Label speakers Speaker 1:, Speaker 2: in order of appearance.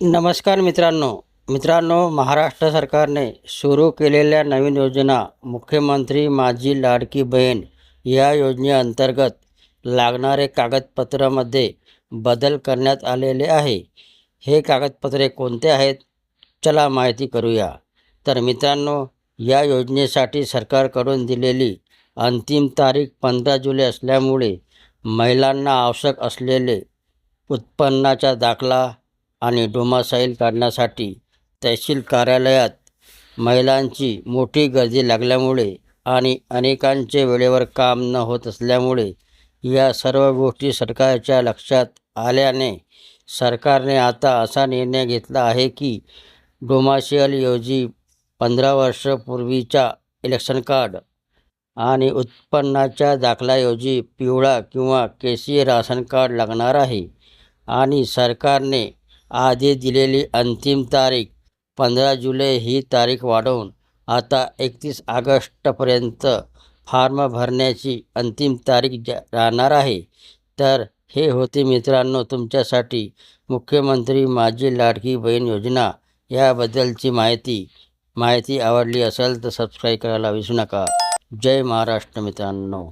Speaker 1: नमस्कार मित्रांनो. मित्रांनो महाराष्ट्र सरकारने सुरू केलेल्या नवीन योजना मुख्यमंत्री माझी लाडकी बहीण या योजनेअंतर्गत लागणारे कागदपत्रामध्ये बदल करण्यात आलेले आहे. हे कागदपत्रे कोणते आहेत? चला माहिती करूया. तर मित्रांनो या योजनेसाठी सरकारकडून दिलेली अंतिम तारीख पंधरा जुलै असल्यामुळे महिलांना आवश्यक असलेले उत्पन्नाचा दाखला आणि डोमासाईल काढण्यासाठी तहसील कार्यालयात महिलांची मोठी गर्दी लागल्यामुळे आणि अनेकांचे वेळेवर काम न होत असल्यामुळे या सर्व गोष्टी सरकारच्या लक्षात आल्याने सरकारने आता असा निर्णय घेतला आहे की डोमाशियल योजी पंधरा वर्षपूर्वीच्या इलेक्शन कार्ड आणि उत्पन्नाच्या दाखल्याऐवजी पिवळा किंवा केसी राशन कार्ड लागणार आहे. आणि सरकारने आधी दिलेली अंतिम तारीख पंधरा जुलै ही तारीख वाढवून आता एकतीस ऑगस्टपर्यंत फॉर्म भरण्याची अंतिम तारीख जा राहणार आहे तर हे होते मित्रांनो तुमच्यासाठी मुख्यमंत्री माझी लाडकी बहीण योजना याबद्दलची माहिती. माहिती आवडली असेल तर सबस्क्राईब करायला विसरू नका. जय महाराष्ट्र मित्रांनो.